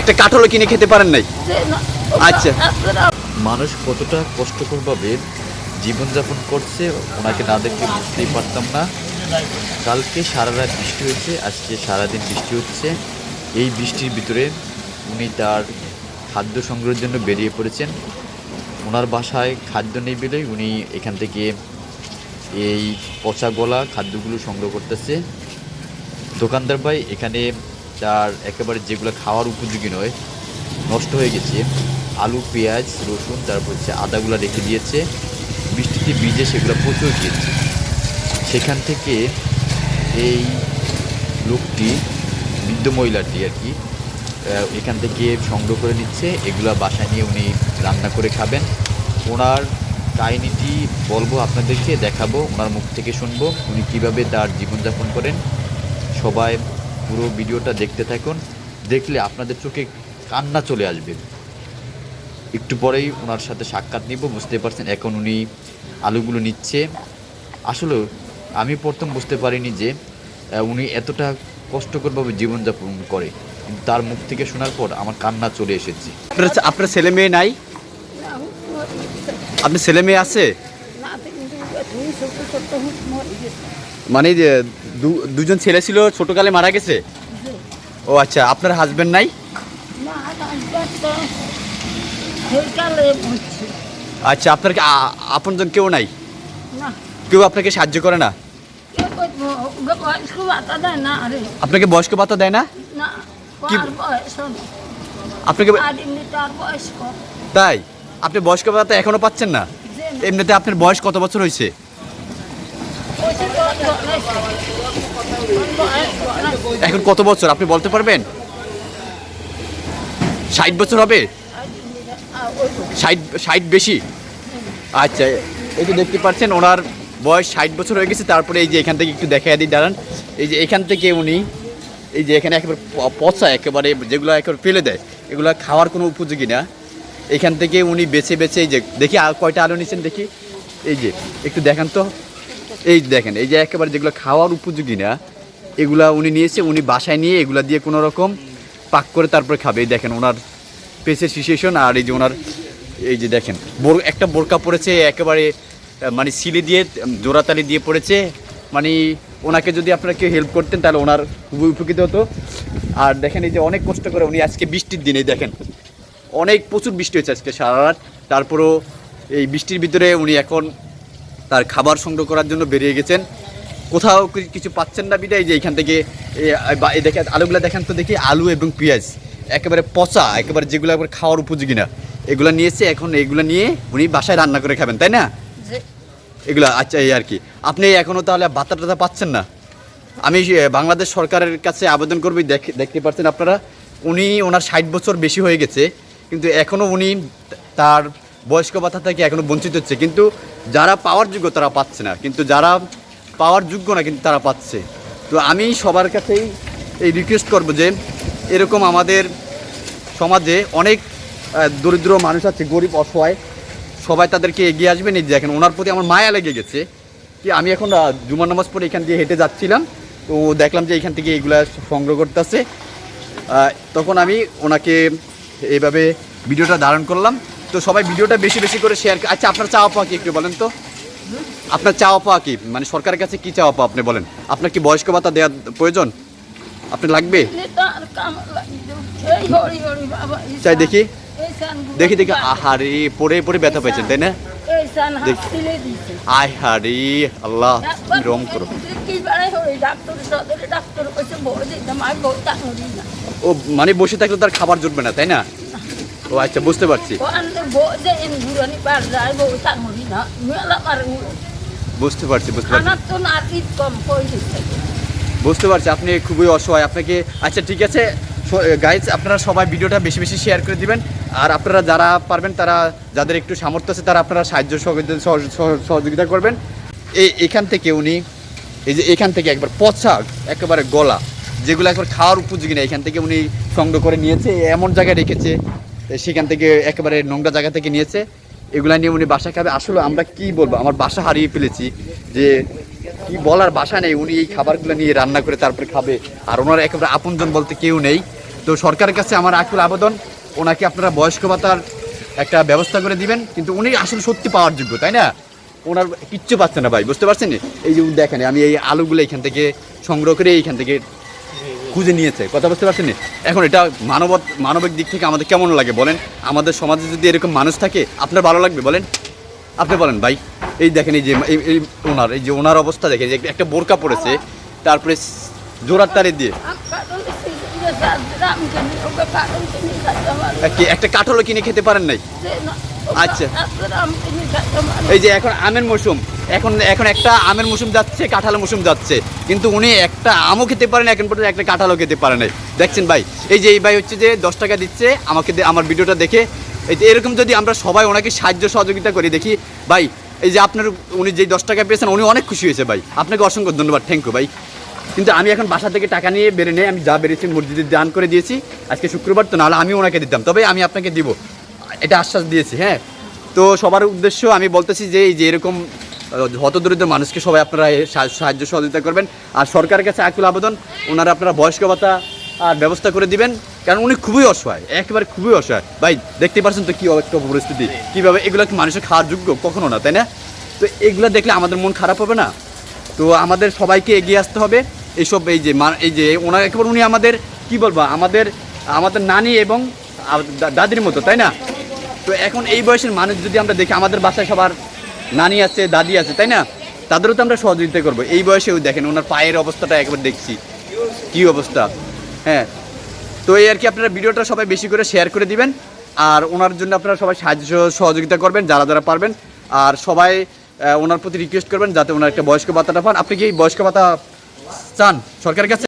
একটা কাঠলো কিনে খেতে পারেন নাই? আচ্ছা। মানুষ কতটা কষ্টকরভাবে জীবনযাপন করছে ওনাকে না দেখলে বুঝতেই পারতাম না। কালকে সারা রাত বৃষ্টি হয়েছে আজকে সারাদিন বৃষ্টি হচ্ছে। এই বৃষ্টির ভিতরে উনি তার খাদ্য সংগ্রহের জন্য বেরিয়ে পড়েছেন। ওনার বাসায় খাদ্য নেই বলেই উনি এখান থেকে এই পচা গলা খাদ্যগুলো সংগ্রহ করতেছে। দোকানদার ভাই, এখানে তার একেবারে যেগুলো খাওয়ার উপযোগী নয়, নষ্ট হয়ে গেছে। আলু, পেঁয়াজ, রসুন, তারপর হচ্ছে আদাগুলো রেখে দিয়েছে। বৃষ্টিতে ভিজে সেগুলো প্রচুর গিয়েছে। সেখান থেকে এই লোকটি, বৃদ্ধ মহিলাটি আর কি এখান থেকে সংগ্রহ করে নিচ্ছে। এগুলো বাসায় নিয়ে উনি রান্না করে খাবেন। ওনার কাহিনিটি বলব আপনাদেরকে, দেখাবো, ওনার মুখ থেকে শুনব, উনি কীভাবে তার জীবনযাপন করেন। সবাই পুরো ভিডিওটা দেখতে থাকুন। দেখলে আপনাদের চোখে কান্না চলে আসবে। একটু পরেই ওনার সাথে সাক্ষাৎ নিব বুঝতে পারছেন এখন উনি আলুগুলো নিচ্ছে। আসলে আমি প্রথম বুঝতে পারিনি যে উনি এতটা কষ্টকরভাবে জীবনযাপন করে। কিন্তু তার মুখ থেকে শোনার পর আমার কান্না চলে এসেছে। আপনার ছেলে মেয়ে নাই? আপনার ছেলে মেয়ে আছে? মানে দুজন ছেলে ছিল ছোটকালে মারা গেছে? ও আচ্ছা আপনার হাজবেন্ড নাই? আচ্ছা আপনার কি আপনজন কেউ নাই? কেউ আপনাকে সাহায্য করে না? আপনাকে বয়স্ক ভাতা দেয় না? আপনাকে তাই? আপনি বয়স্ক ভাতা এখনও পাচ্ছেন না। এমনিতে আপনার বয়স কত বছর হয়েছে? এখন কত বছর? আপনি বলতে পারবেন? ষাট বছর হবে? ষাট ষাট বেশি? আচ্ছা এই যে দেখতে পাচ্ছেন, ওনার বয়স ষাট বছর হয়ে গেছে। তারপরে এই যে এখান থেকে একটু দেখা দিই, দাঁড়ান। এই যে এখান থেকে উনি, এই যে এখানে একেবারে পচা একেবারে, যেগুলো একেবারে ফেলে দেয়, এগুলো খাওয়ার কোনো উপযোগী না। এখান থেকে উনি বেছে বেছে এই যে, দেখি কয়টা আলু নিচ্ছেন দেখি। এই যে, একটু দেখান তো। এই দেখেন, এই যে একেবারে যেগুলো খাওয়ার উপযোগী না, এগুলা উনি নিয়েছে, উনি বাসায় নিয়ে এগুলা দিয়ে কোনো রকম পাক করে তারপরে খাবে। এই দেখেন, ওনার পেসের সিচুয়েশন আর এই যে ওনার, এই যে দেখেন, বোর, একটা বোরকা পড়েছে একেবারে মানে সিলি দিয়ে, জোড়াতালি দিয়ে পড়েছে মানে ওনাকে যদি আপনারা কেউ হেল্প করতেন, তাহলে ওনার খুবই উপকৃত হতো। আর দেখেন, এই যে অনেক কষ্ট করে উনি আজকে বৃষ্টির দিনে, দেখেন, অনেক প্রচুর বৃষ্টি হয়েছে আজকে সারা রাত। তারপরেও এই বৃষ্টির ভিতরে উনি এখন তার খাবার সংগ্রহ করার জন্য বেরিয়ে গেছেন। কোথাও কিছু পাচ্ছেন না বিদায়? যে এখান থেকে দেখেন আলুগুলো দেখেন তো দেখি আলু এবং পেঁয়াজ। একেবারে পচা একেবারে যেগুলো একবার খাওয়ার উপযোগী না। এগুলো নিয়েছে এখন এগুলো নিয়ে উনি বাসায় রান্না করে খাবেন তাই না? এগুলো আচ্ছা এই আর কি। আপনি এখনও তাহলে ভাতা টাতা পাচ্ছেন না? আমি বাংলাদেশ সরকারের কাছে আবেদন করবি দেখ- দেখতে পাচ্ছেন আপনারা। উনি ওনার ষাট বছর বেশি হয়ে গেছে কিন্তু এখনও উনি তার বয়স্ক ভাতা থেকে এখনও বঞ্চিত হচ্ছে। কিন্তু যারা পাওয়ার যোগ্য তারা পাচ্ছে না। কিন্তু যারা পাওয়ার যোগ্য না কিন্তু তারা পাচ্ছে। তো আমি সবার কাছেই এই রিকোয়েস্ট করব যে, এরকম আমাদের সমাজে অনেক দরিদ্র মানুষ আছে, গরিব, অসহায়, সবাই তাদেরকে এগিয়ে আসবেন এই যে দেখেন, ওনার প্রতি আমার মায়া লেগে গেছে কি আমি এখন জুমার নামাজ পড়ে এখান দিয়ে হেঁটে যাচ্ছিলাম, তো দেখলাম যে এখান থেকে এগুলা সংগ্রহ করতেছে। তখন আমি ওনাকে এইভাবে ভিডিওটা ধারণ করলাম। তো সবাই ভিডিওটা বেশি বেশি করে শেয়ার আচ্ছা আপনার চাওয়া পাওয়া কি একটু বলেন তো? আপনার চাওয়া পাওয়া কি? মানে সরকারের কাছে কি চাওয়া পাওয়া আপনি বলেন? আপনার কি বয়স্ক ভাতা দেওয়ার প্রয়োজন? আপনার লাগবে? চাই দেখি। দেখি দেখি। আহারে পরে পরে ব্যথা পেয়েছেন তাই না? দেখি। আয় হারে আল্লাহ তুমি রম করো। ও মানে বসে থাকলে তার খাবার জুটবে না তাই না? ও আচ্ছা বুঝতে পারছি। বুঝতে পারছি বুঝতে পারছি। বুঝতে পারছি আপনি খুবই অসহায়। আপনাকে আচ্ছা ঠিক আছে। গাইজ আপনারা সবাই ভিডিওটা বেশি বেশি শেয়ার করে দিবেন। আর আপনারা যারা পারবেন তারা যাদের একটু সামর্থ্য আছে তারা আপনারা সাহায্য সহযোগিতা সহ- সহ- সহযোগিতা করবেন। এই এখান থেকে উনি এই যে এখান থেকে একবার পচা একেবারে গলা যেগুলো একবার খাওয়ার উপযোগী না এখান থেকে উনি সংগ্রহ করে নিয়েছে এমন জায়গায় রেখেছে। সেখান থেকে একেবারে নোংরা জায়গা থেকে নিয়েছে। এগুলা নিয়ে উনি বাসা খাবে। আসলে আমরা কি বলব? আমার বাসা হারিয়ে ফেলেছি যে কি বলার বাসা নেই। উনি এই খাবারগুলো নিয়ে রান্না করে তারপরে খাবে। আর ওনার একেবারে আপনজন বলতে কেউ নেই। তো সরকারের কাছে আমার আকুল আবেদন, ওনাকে আপনারা বয়স্ক ভাতার একটা ব্যবস্থা করে দিবেন। কিন্তু উনি আসলে সত্যি পাওয়ার যোগ্য, তাই না? ওনার কিচ্ছু পাচ্ছে না ভাই, বুঝতে পারছেন এই যে দেখেন, আমি এই আলুগুলো এখান থেকে সংগ্রহ করে এইখান থেকে খুঁজে নিয়েছে। কথা বুঝতে পারছেন এখন এটা মানব মানবিক দিক থেকে আমাদের কেমন লাগে বলেন? আমাদের সমাজে যদি এরকম মানুষ থাকে আপনার ভালো লাগবে বলেন? আপনি বলেন ভাই। এই দেখেন এই যে এই- ওনার এই যে ওনার অবস্থা দেখেন যে একটা বোরকা পড়েছে তারপরে জোড়ার তারে দিয়ে। একটা কাঠলও কিনে খেতে পারেন নাই? আচ্ছা। এই যে এখন আমের মৌসুম। এখন এখন একটা আমের মৌসুম যাচ্ছে কাঁঠালের মৌসুম যাচ্ছে। কিন্তু উনি একটা আমও খেতে পারেন এখন পর্যন্ত একটা কাঁঠালও খেতে পারে নাই। দেখছেন ভাই? এই যে এই ভাই হচ্ছে যে দশ টাকা দিচ্ছে, আমাকে আমার ভিডিওটা দেখে। এই যে এরকম যদি আমরা সবাই ওনাকে সাহায্য সহযোগিতা করি, দেখি। ভাই, এই যে আপনার উনি যেই দশ টাকা পেয়েছেন, উনি অনেক খুশি হয়েছে ভাই। আপনাকে অসংখ্য ধন্যবাদ থ্যাংক ইউ ভাই। কিন্তু আমি এখন বাসা থেকে টাকা নিয়ে বেরে নেই, আমি যা বেরিয়েছি মসজিদে দান করে দিয়েছি। আজকে শুক্রবার, তো নাহলে আমি ওনাকে দিতাম, তবে আমি আপনাকে দিব। এটা আশ্বাস দিয়েছি হ্যাঁ। তো সবার উদ্দেশ্য আমি বলতেছি যে এই যে এরকম হতদরিদ্র মানুষকে সবাই আপনারা সাহায্য সহযোগিতা করবেন। আর সরকারের কাছে আকুল আবেদন, ওনারা আপনারা বয়স্ক ভাতা আর ব্যবস্থা করে দিবেন। কারণ উনি খুবই অসহায়, একেবারে খুবই অসহায়। ভাই, দেখতে পাচ্ছেন তো কী একটা পরিস্থিতি? কীভাবে এগুলো কি মানুষের খাওয়ার যোগ্য? কখনো না, তাই না? তো এগুলো দেখলে আমাদের মন খারাপ হবে না। তো আমাদের সবাইকে এগিয়ে আসতে হবে। এইসব এই যে এই যে ওনার একেবারে উনি আমাদের, কি বলব, আমাদের আমাদের নানি এবং দাদির মতো, তাই না? তো এখন এই বয়সের মানুষ যদি আমরা দেখি, আমাদের বাসায় সবার নানি আছে, দাদি আছে, তাই না? তাদেরও তো আমরা সহযোগিতা করব। এই বয়সেও দেখেন ওনার পায়ের অবস্থাটা একবার দেখছি। কি অবস্থা? হ্যাঁ। তো এই আর কি আপনারা ভিডিওটা সবাই বেশি করে শেয়ার করে দিবেন। আর ওনার জন্য আপনারা সবাই সাহায্য সহযোগিতা করবেন, যারা যারা পারবেন। আর সবাই ওনার প্রতি রিকোয়েস্ট করবেন যাতে ওনার একটা বয়স্ক ভাতাটা পান। আপনি কি বয়স্ক ভাতা চান সরকারের কাছে?